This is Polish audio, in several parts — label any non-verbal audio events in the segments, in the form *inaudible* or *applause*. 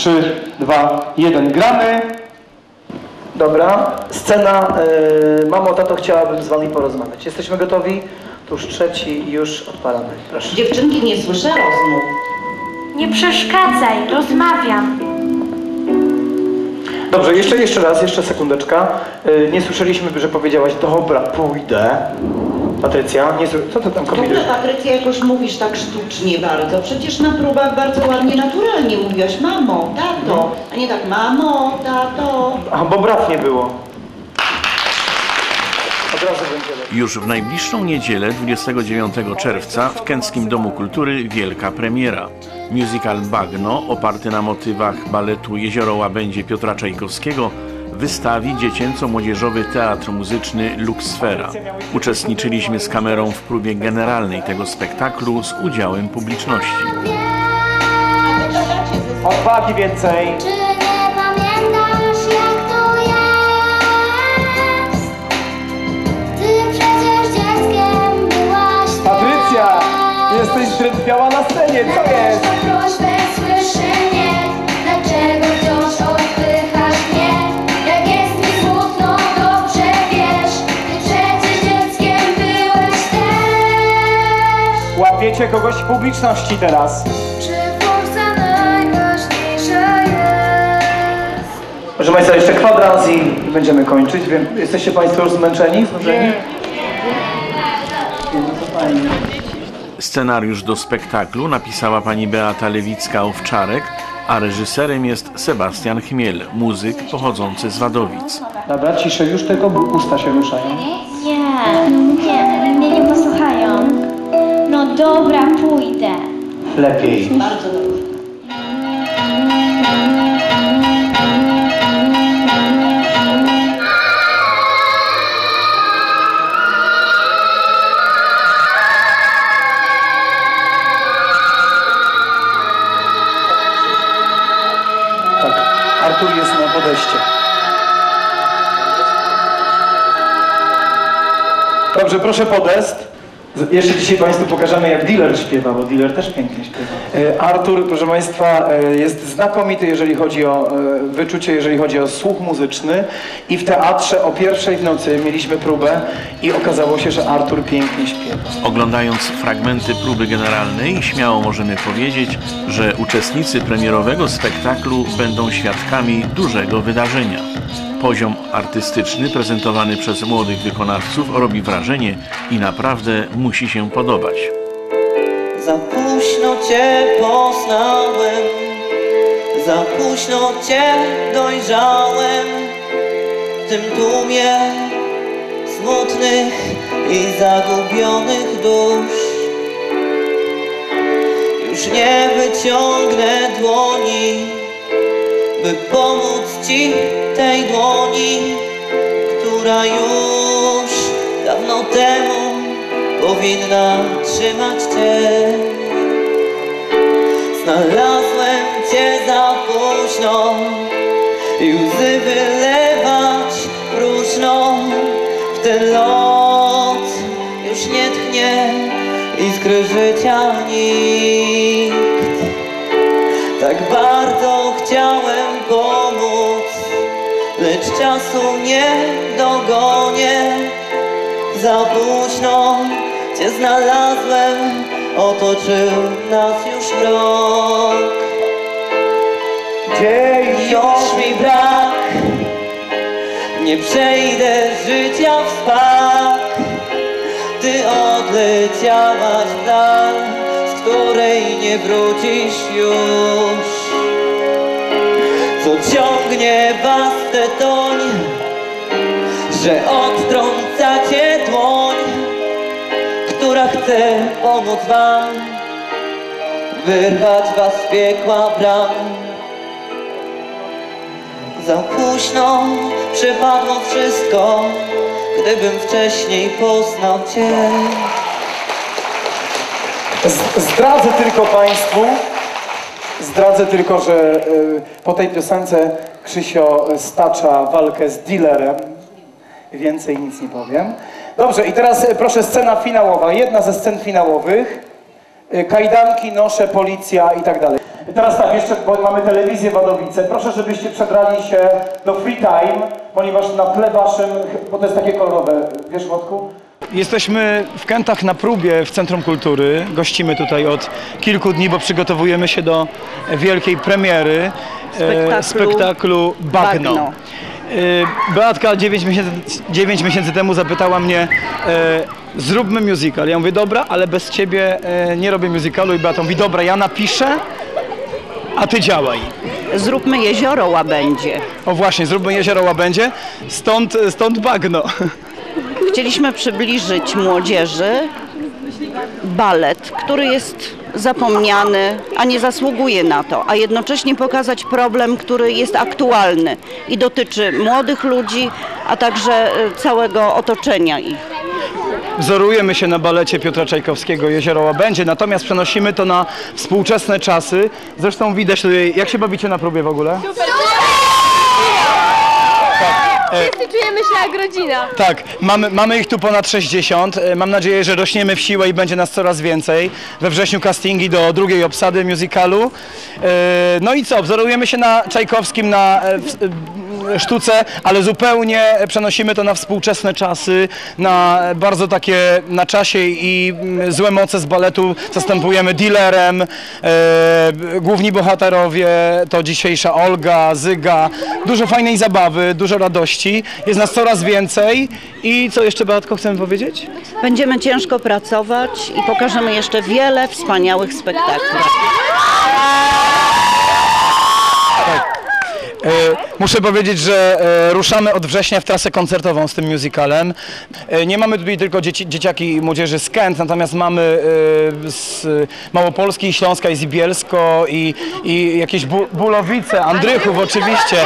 3, 2, 1. Gramy. Dobra, scena y, Mamo, tato, chciałabym z wami porozmawiać. Jesteśmy gotowi? Tuż trzeci i już odpalamy. Proszę. Dziewczynki, nie słyszę rozmów. Nie przeszkadzaj, rozmawiam. Dobrze, jeszcze, jeszcze raz, jeszcze sekundeczka. Y, nie słyszeliśmy, że powiedziałaś, dobra, pójdę. Patrycja, nie co ty tam kombinujesz? Patrycja jakoś mówisz tak sztucznie bardzo. Przecież na próbach bardzo ładnie, naturalnie mówiłaś mamo, tato, a nie tak mamo, tato. A, bo brat nie było. Od razu będzie lepiej. Już w najbliższą niedzielę, 29 czerwca, w Kęckim Domu Kultury wielka premiera. Musical Bagno, oparty na motywach baletu Jezioro Łabędzie Piotra Czajkowskiego, wystawi dziecięco-młodzieżowy teatr muzyczny Luxfera. Uczestniczyliśmy z kamerą w próbie generalnej tego spektaklu z udziałem publiczności. Odwagi więcej. Czy nie pamiętasz jak to jest? Ty przecież dzieckiem byłaś Patrycja, jesteś zdrętwiała na scenie, co jest? Kogoś w publiczności teraz. Czy forsa najważniejsza jest? Proszę Państwa, jeszcze kwadrans i będziemy kończyć. Wiem, jesteście Państwo już zmęczeni? Znużeni? Nie. To fajnie. Scenariusz do spektaklu napisała pani Beata Lewicka-Owczarek, a reżyserem jest Sebastian Chmiel, muzyk pochodzący z Wadowic. Dobra, ciszę już, tylko usta się ruszają. Nie, nie, mnie nie posłuchają. No dobra, pójdę. Lepiej. Bardzo dobrze. Tak, Artur jest na podejście. Dobrze, proszę podest. Jeszcze dzisiaj Państwu pokażemy, jak dealer śpiewa, bo dealer też pięknie śpiewa. E, Artur, proszę Państwa, e, jest znakomity, jeżeli chodzi o e, wyczucie, jeżeli chodzi o słuch muzyczny. I w teatrze o pierwszej w nocy mieliśmy próbę i okazało się, że Artur pięknie śpiewa. Oglądając fragmenty próby generalnej, śmiało możemy powiedzieć, że uczestnicy premierowego spektaklu będą świadkami dużego wydarzenia. Poziom artystyczny prezentowany przez młodych wykonawców robi wrażenie i naprawdę musi się podobać. Za późno Cię poznałem, za późno Cię dojrzałem w tym tłumie smutnych i zagubionych dusz. Już nie wyciągnę dłoni, by pomóc Ci tej dłoni, która już dawno temu powinna trzymać Cię. Znalazłem Cię za późno i łzy lecz czasu nie dogonię. Za późno Cię znalazłem, otoczył nas już mrok. Dzień Już mi brak, nie przejdę życia w spak. Ty odleciałaś w dal, z której nie wrócisz już. Ciągnie was tę toń, że odtrącacie dłoń, która chce pomóc wam, wyrwać was z piekła bram. Za późno przypadło wszystko, gdybym wcześniej poznał Cię. Zdradzę tylko Państwu, zdradzę tylko, że y, po tej piosence Krzysio stacza walkę z dealerem. Więcej nic nie powiem. Dobrze, i teraz y, proszę scena finałowa. Jedna ze scen finałowych. Y, Kajdanki, nosze, policja i tak dalej. Teraz tak, jeszcze, mamy telewizję Wadowice. Proszę, żebyście przebrali się do free time, ponieważ na tle waszym, bo to jest takie kolorowe, wiesz Włodku? Jesteśmy w Kętach na próbie w Centrum Kultury. Gościmy tutaj od kilku dni, bo przygotowujemy się do wielkiej premiery e, Spektaklu spektaklu Bagno. Bagno. E, Beatka 9 miesięcy, 9 miesięcy temu zapytała mnie, e, zróbmy musical. Ja mówię, dobra, ale bez ciebie e, nie robię musicalu. I Beata mówi, dobra, ja napiszę, a ty działaj. Zróbmy jezioro Łabędzie. O właśnie, zróbmy Jezioro Łabędzie, stąd, stąd Bagno. *laughs* Chcieliśmy przybliżyć młodzieży balet, który jest zapomniany, a nie zasługuje na to, a jednocześnie pokazać problem, który jest aktualny i dotyczy młodych ludzi, a także y, całego otoczenia ich. Wzorujemy się na balecie Piotra Czajkowskiego Jezioro Łabędzie, natomiast przenosimy to na współczesne czasy. Zresztą widać tutaj, jak się bawicie na próbie w ogóle? Wszyscy czujemy się jak rodzina. Tak, mamy, mamy ich tu ponad 60. E, Mam nadzieję, że rośniemy w siłę i będzie nas coraz więcej. We wrześniu castingi do drugiej obsady musicalu. E, No i co, wzorujemy się na Czajkowskim, na e, w- e, sztuce, ale zupełnie przenosimy to na współczesne czasy, na bardzo takie na czasie i mm, złe moce z baletu zastępujemy dealerem. E, Główni bohaterowie to dzisiejsza Olga, Zyga. Dużo fajnej zabawy, dużo radości. Jest nas coraz więcej. I co jeszcze, Beatko, chcemy powiedzieć? Będziemy ciężko pracować i pokażemy jeszcze wiele wspaniałych spektakli. E, Muszę powiedzieć, że e, ruszamy od września w trasę koncertową z tym musicalem. E, Nie mamy tutaj tylko dzieci, dzieciaki i młodzieży z Kent, natomiast mamy z Małopolski, Śląska i z Bielsko i, i jakieś bu, Bulowice, Andrychów oczywiście.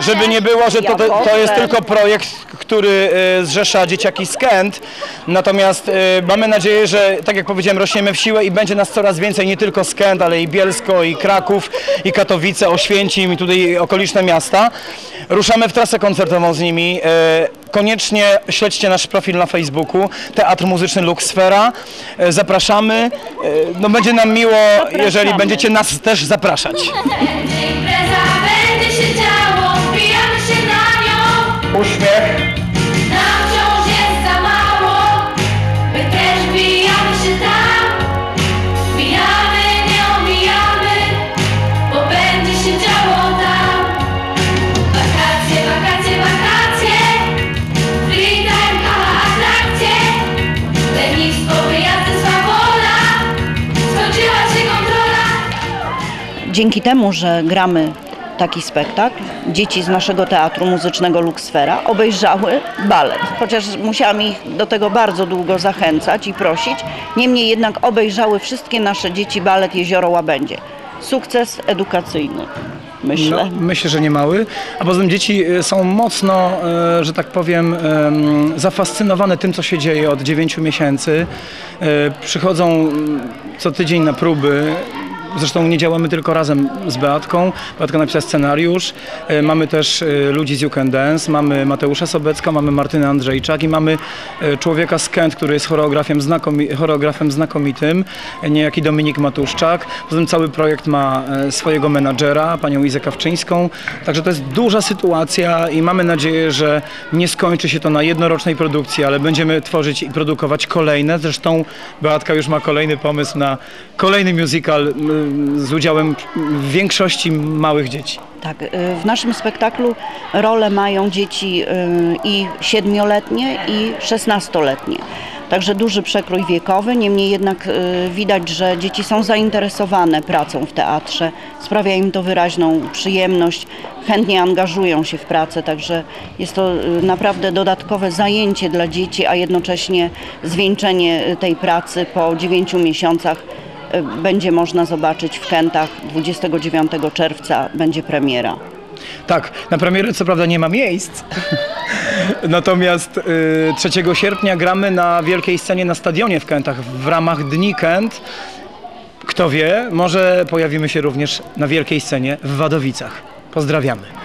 Żeby nie było, że to, to, jest tylko projekt, który e, zrzesza dzieciaki z Kent. Natomiast e, mamy nadzieję, że tak jak powiedziałem, rośniemy w siłę i będzie nas coraz więcej nie tylko z Kent, ale i Bielsko, i Kraków, i Katowice, Oświęcim i tutaj okoliczne miasta. Ruszamy w trasę koncertową z nimi. E, Koniecznie śledźcie nasz profil na Facebooku, Teatr Muzyczny Luxfera. Zapraszamy. No będzie nam miło, jeżeli będziecie nas też zapraszać. *laughs* Uśmiech. Nam wciąż jest za mało, my też wbijamy się tam. Wbijamy, nie omijamy, bo będzie się działo tam. Wakacje, wakacje, wakacje, free time, haha, atrakcje. Lenistwo, wyjazdy, swawola, skończyła się kontrola. Dzięki temu, że gramy taki spektakl, dzieci z naszego teatru muzycznego Luxfera obejrzały balet. Chociaż musiałam ich do tego bardzo długo zachęcać i prosić, niemniej jednak obejrzały wszystkie nasze dzieci balet Jezioro Łabędzie. Sukces edukacyjny, myślę. No, myślę, że nie mały. A poza tym dzieci e, są mocno, e, że tak powiem, em, zafascynowane tym, co się dzieje od 9 miesięcy. E, Przychodzą mm, co tydzień na próby. Zresztą nie działamy tylko razem z Beatką. Beatka napisała scenariusz. E, Mamy też e, ludzi z You Can Dance, mamy Mateusza Sobecka, mamy Martynę Andrzejczak i mamy e, człowieka z Kent, który jest choreografem, znakomi- choreografem znakomitym, niejaki Dominik Matuszczak. Poza tym cały projekt ma swojego menadżera, panią Izę Kawczyńską. Także to jest duża sytuacja i mamy nadzieję, że nie skończy się to na jednorocznej produkcji, ale będziemy tworzyć i produkować kolejne. Zresztą Beatka już ma kolejny pomysł na kolejny musical z udziałem większości małych dzieci. Tak, y, w naszym spektaklu rolę mają dzieci y, i siedmioletnie i szesnastoletnie. Także duży przekrój wiekowy, niemniej jednak y, widać, że dzieci są zainteresowane pracą w teatrze, sprawia im to wyraźną przyjemność, chętnie angażują się w pracę, także jest to naprawdę dodatkowe zajęcie dla dzieci, a jednocześnie zwieńczenie tej pracy po dziewięciu miesiącach będzie można zobaczyć w Kętach 29 czerwca będzie premiera. Tak, na premierę co prawda nie ma miejsc, *laughs* natomiast y, 3 sierpnia gramy na wielkiej scenie na stadionie w Kętach w ramach Dni Kęt. Kto wie, może pojawimy się również na wielkiej scenie w Wadowicach. Pozdrawiamy.